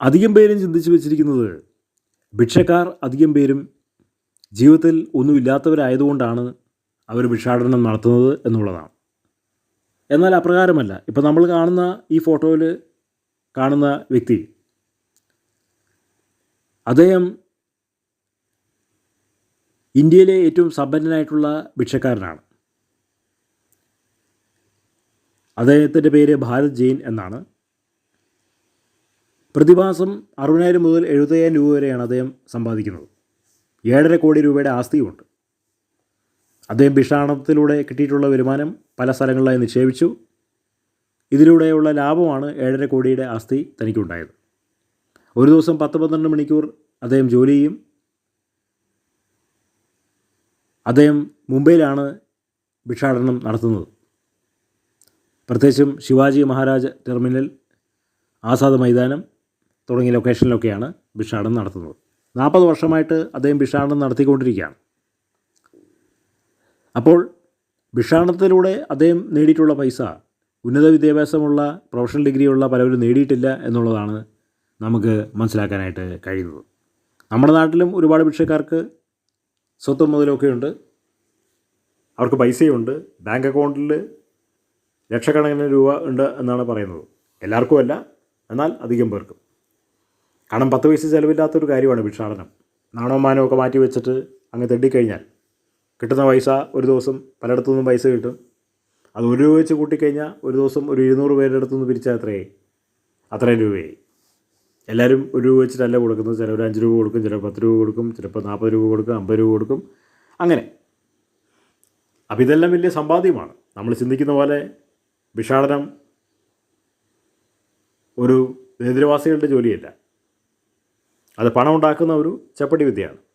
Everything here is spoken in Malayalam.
അധികം പേരും ചിന്തിച്ചു വെച്ചിരിക്കുന്നത് ഭിക്ഷക്കാർ അധികം പേരും ജീവിതത്തിൽ ഒന്നുമില്ലാത്തവരായതുകൊണ്ടാണ് അവർ ഭിക്ഷാടനം നടത്തുന്നത് എന്നുള്ളതാണ്. എന്നാൽ അപ്രകാരമല്ല. ഇപ്പം നമ്മൾ കാണുന്ന ഈ ഫോട്ടോയിൽ കാണുന്ന വ്യക്തി അദ്ദേഹം ഇന്ത്യയിലെ ഏറ്റവും സമ്പന്നനായിട്ടുള്ള ഭിക്ഷക്കാരനാണ്. അദ്ദേഹത്തിന്റെ പേര് ഭാരത് ജെയിൻ എന്നാണ്. പ്രതിമാസം അറുപതിനായിരം മുതൽ എഴുപത്തയ്യായിരം രൂപ വരെയാണ് അദ്ദേഹം സമ്പാദിക്കുന്നത്. ഏഴര കോടി രൂപയുടെ ആസ്തിയുമുണ്ട്. അദ്ദേഹം ഭിക്ഷാടനത്തിലൂടെ കിട്ടിയിട്ടുള്ള വരുമാനം പല സ്ഥലങ്ങളിലായി നിക്ഷേപിച്ചു. ഇതിലൂടെയുള്ള ലാഭമാണ് ഏഴര കോടിയുടെ ആസ്തി തനിക്കുണ്ടായത്. ഒരു ദിവസം പത്ത് പന്ത്രണ്ട് മണിക്കൂർ അദ്ദേഹം ജോലി ചെയ്യും. അദ്ദേഹം മുംബൈയിലാണ് ഭിക്ഷാടനം നടത്തുന്നത്. പ്രത്യേകിച്ചും ശിവാജി മഹാരാജ് ടെർമിനൽ ആസാദ് മൈതാനം തുടങ്ങിയ ലൊക്കേഷനിലൊക്കെയാണ് ഭിക്ഷാടനം നടത്തുന്നത്. നാൽപ്പത് വർഷമായിട്ട് അദ്ദേഹം ഭിക്ഷാടനം നടത്തിക്കൊണ്ടിരിക്കുകയാണ്. അപ്പോൾ ഭിക്ഷാടനത്തിലൂടെ അദ്ദേഹം നേടിയിട്ടുള്ള പൈസ ഉന്നത വിദ്യാഭ്യാസമുള്ള പ്രൊഫഷണൽ ഡിഗ്രിയുള്ള പലവരും നേടിയിട്ടില്ല എന്നുള്ളതാണ് നമുക്ക് മനസ്സിലാക്കാനായിട്ട് കഴിയുന്നത്. നമ്മുടെ നാട്ടിലും ഒരുപാട് ഭിക്ഷക്കാർക്ക് സ്വത്തും മുതലൊക്കെ ഉണ്ട് അവർക്ക് പൈസയുണ്ട്. ബാങ്ക് അക്കൗണ്ടിൽ ലക്ഷക്കണക്കിന് രൂപ ഉണ്ട് എന്നാണ് പറയുന്നത്. എല്ലാവർക്കും അല്ല എന്നാൽ അധികം പേർക്കും. കാരണം പത്ത് പൈസ ചിലവില്ലാത്തൊരു കാര്യമാണ് ഭിക്ഷാടനം. നാണോ മാനോ ഒക്കെ മാറ്റി വെച്ചിട്ട് അങ്ങ് തെണ്ടിക്കഴിഞ്ഞാൽ കിട്ടുന്ന പൈസ ഒരു ദിവസം പലയിടത്തു നിന്നും പൈസ കിട്ടും. അത് ഒരു രൂപ വെച്ച് കൂട്ടിക്കഴിഞ്ഞാൽ ഒരു ദിവസം ഒരു ഇരുന്നൂറ് പേരുടെ അടുത്തു നിന്ന് പിരിച്ചാൽ എത്രയായി? അത്രയും രൂപയായി. എല്ലാവരും ഒരു രൂപ വെച്ചിട്ടല്ല കൊടുക്കുന്നത്. ചിലർ അഞ്ച് രൂപ കൊടുക്കും ചിലർ പത്ത് രൂപ കൊടുക്കും ചിലപ്പോൾ നാൽപ്പത് രൂപ കൊടുക്കും അമ്പത് രൂപ കൊടുക്കും. അങ്ങനെ. അപ്പോൾ ഇതെല്ലാം വലിയ സമ്പാദ്യമാണ്. നമ്മൾ ചിന്തിക്കുന്ന പോലെ ഭിക്ഷാടനം ഒരു ദരിദ്രവാസികളുടെ ജോലിയല്ല. അത് പണം ഉണ്ടാക്കുന്ന ഒരു ചപ്പടി വിദ്യയാണ്.